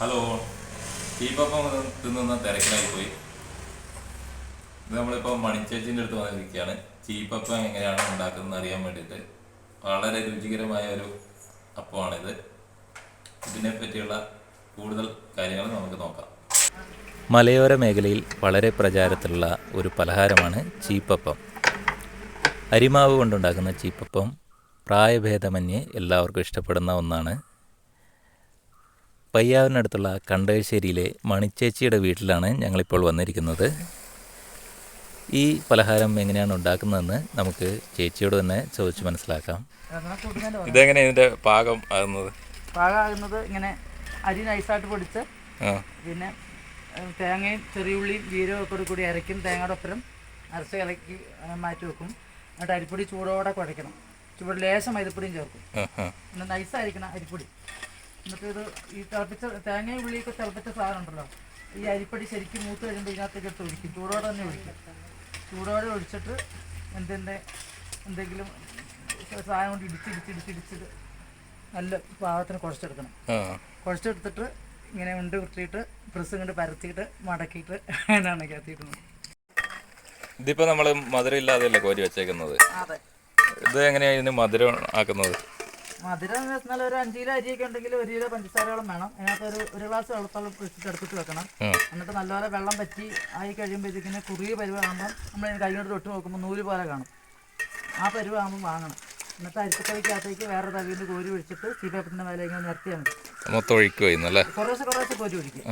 ചീപ്പപ്പം തിന്നുന്ന തിരക്കിലായി പോയി. ഇത് നമ്മളിപ്പോൾ മണിച്ചേച്ചിന്റെ അടുത്ത് വന്നിരിക്കുകയാണ്. ചീപ്പപ്പം എങ്ങനെയാണ് ഉണ്ടാക്കുന്നത് അറിയാൻ വേണ്ടിയിട്ട് വളരെ രുചികരമായ ഒരു അപ്പമാണിത്. ഇതിനെ പറ്റിയുള്ള കൂടുതൽ കാര്യങ്ങൾ നമുക്ക് നോക്കാം. മലയോര മേഖലയിൽ വളരെ പ്രചാരത്തിലുള്ള ഒരു പലഹാരമാണ് ചീപ്പപ്പം. അരിമാവ് കൊണ്ടുണ്ടാക്കുന്ന ചീപ്പപ്പം പ്രായഭേദമന്യേ എല്ലാവർക്കും ഇഷ്ടപ്പെടുന്ന ഒന്നാണ്. പയ്യാവിനടുത്തുള്ള കണ്ടകശ്ശേരിയിലെ മണിച്ചേച്ചിയുടെ വീട്ടിലാണ് ഞങ്ങളിപ്പോൾ വന്നിരിക്കുന്നത്. ഈ പലഹാരം എങ്ങനെയാണ് ഉണ്ടാക്കുന്നതെന്ന് നമുക്ക് ചേച്ചിയോട് തന്നെ ചോദിച്ചു മനസ്സിലാക്കാം. ഇതെങ്ങനെ ഇതിന്റെ പാകം ആകുന്നത്? പാകമാകുന്നത് ഇങ്ങനെ അരി നൈസായിട്ട് പൊടിച്ച് പിന്നെ ഏഹ്, തേങ്ങയും ചെറിയുള്ളിയും ജീരകവും ഒക്കെ കൂടി അരയ്ക്കും. തേങ്ങയുടെ ഒപ്പരം അരച്ച് ഇളക്കി ഏഹ്, മാറ്റി വെക്കും. എന്നിട്ട് അരിപ്പൊടി ചൂടോടെ കുഴയ്ക്കണം. ചൂട് ലേശം അരിപ്പൊടിയും ചേർക്കും. പിന്നെ നൈസായിരിക്കണം അരിപ്പൊടി. എന്നിട്ട് ഇത് ഈ തിളപ്പിച്ച തേങ്ങയും ഉള്ളിയൊക്കെ തിളപ്പിച്ച സാധനം ഉണ്ടല്ലോ. ഈ അരിപ്പടി ശരിക്കും മൂത്ത് കഴിയുമ്പോൾ ഇതിനകത്തേക്ക് എടുത്ത് ഒഴിക്കും. ചൂടോടെ തന്നെ ഒഴിക്കും. ചൂടോടെ ഒഴിച്ചിട്ട് എന്തിന്റെ എന്തെങ്കിലും സാധനം കൊണ്ട് ഇടിച്ച് ഇടിച്ച് ഇടിച്ച് നല്ല പാകത്തിന് കുഴച്ചെടുക്കണം. കുഴച്ചെടുത്തിട്ട് ഇങ്ങനെ ഉണ്ട് കുത്തിയിട്ട് പ്രസ് കൊണ്ട് പരത്തിയിട്ട് മടക്കിയിട്ട് അതിനാണ് കത്തിയിട്ടുന്നത് ഇതിപ്പോ നമ്മൾ മധുരം ഇല്ലാതെയല്ലേ കോരി വെച്ചേക്കുന്നത്? ഇത് എങ്ങനെയാണ് ഇതിന് മധുരം ആക്കുന്നത്? മധുരം എന്ന് വെച്ചാൽ ഒരു അഞ്ച് കിലോ അരിയൊക്കെ ഉണ്ടെങ്കിൽ ഒരു കിലോ പഞ്ചസാരയോളം വേണം. അതിനകത്ത് ഒരു ഒരു ഗ്ലാസ് വെള്ളത്തോളം ഒഴിച്ചിട്ട് അടുപ്പിച്ച് വെക്കണം. എന്നിട്ട് നല്ലപോലെ വെള്ളം പറ്റി ആയി കഴിയുമ്പോഴത്തേക്കിന് കുറിയ ആകുമ്പോൾ നമ്മൾ അതിന് കൊണ്ട് തൊട്ട് നോക്കുമ്പോൾ നൂൽ പോലെ കാണും. ആ പരുവാകുമ്പോൾ വാങ്ങണം. എന്നിട്ട് അരിപ്പക്കറിക്കകത്തേക്ക് വേറെ തവിയിൽ കോരി ഒഴിച്ചിട്ട് ചീപ്പത്തിന്റെ മേലെ ഇങ്ങനെ നിരത്തിയാൽ മതി. മൊത്തം ഒഴിക്കുമായിരുന്നല്ലേ കുറേശ്ശെ കുറേശ്ശെ കോരി ഒഴിക്കും.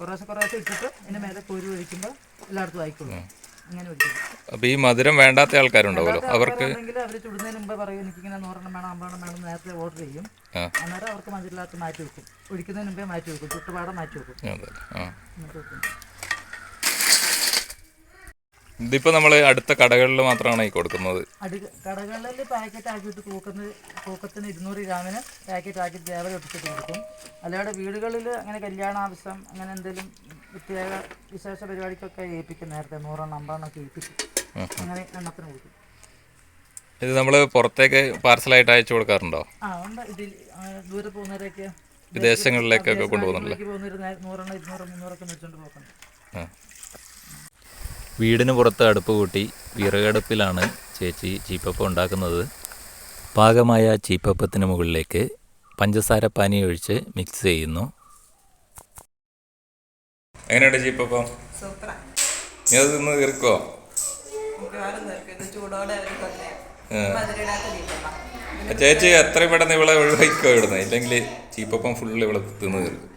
കുറേശ്ശെ കുറേശ്ശെ ഇട്ടിട്ട് ഇതിന്റെ മേലെ കോരി ഒഴിക്കുമ്പോൾ എല്ലായിടത്തും ആയിക്കോളും. അപ്പോൾ ഈ മധുരം വേണ്ടാത്ത ആൾക്കാരുണ്ടാവുമല്ലോ. അവർക്ക് അവർ ചുടുന്നതിന് മുമ്പ് പറയും എനിക്കിങ്ങനെ നൂറെണ്ണം വേണം അമ്പതെണ്ണം വേണം നേരത്തെ ഓർഡർ ചെയ്യും. അന്നേരം അവർക്ക് മധുരമില്ലാത്ത മാറ്റി വെക്കും. ഒഴിക്കുന്നതിന് മുമ്പേ മാറ്റി വെക്കും. ചുട്ടുപാടെ മാറ്റി വെക്കും. ഇതിപ്പോ നമ്മൾ അടുത്ത കടകളിൽ മാത്രമാണ് ഈ കൊടുക്കുന്നത്? കടകളിൽ പാക്കറ്റ് ആക്കിയിട്ട് തൂക്കുന്നത് തൂക്കത്തിന് ഇരുന്നൂറ് ഗ്രാമിന് പാക്കറ്റ് ആക്കി ദേവല ഒട്ടിച്ചിട്ട് കൊടുക്കും. അല്ലാതെ വീടുകളിൽ അങ്ങനെ കല്യാണ ആവശ്യം അങ്ങനെ എന്തെങ്കിലും പ്രത്യേക വിശേഷ പരിപാടിക്കൊക്കെ ഏൽപ്പിക്കും നേരത്തെ. നൂറെണ്ണം അമ്പതെണ്ണം ഒക്കെ ഏൽപ്പിക്കും അങ്ങനെ എണ്ണത്തിന് കൊടുക്കും. ഇത് നമ്മൾ പുറത്തേക്ക് പാർസലായിട്ട് അയച്ചു കൊടുക്കാറുണ്ടോ? ആ ഉണ്ട്. ഇതിൽ ദൂരെ പോകുന്നവരൊക്കെ വിദേശങ്ങളിലേക്കൊക്കെ കൊണ്ടുപോകുന്നുണ്ടല്ലേ? നൂറെണ്ണം ഇരുന്നൂറ് മുന്നൂറൊക്കെ വീടിന് പുറത്ത് അടുപ്പ് കൂട്ടി വിറകടുപ്പിലാണ് ചേച്ചി ചീപ്പപ്പ ഉണ്ടാക്കുന്നത്. പാകമായ ചീപ്പപ്പത്തിന് മുകളിലേക്ക് പഞ്ചസാര പാനി ഒഴിച്ച് മിക്സ് ചെയ്യുന്നു. എങ്ങനെയുണ്ട് ചീപ്പം സൂപ്പറാ. നീ അത് തിന്ന് തീർക്കോ. ചേച്ചി എത്രയും പെട്ടെന്ന് ഇവിടെ ഒഴിവാക്കിക്കോ ഇവിടുന്ന്. ഇല്ലെങ്കിൽ ചീപ്പപ്പം ഫുള്ള് ഇവിടെ തിന്ന് തീർക്കും.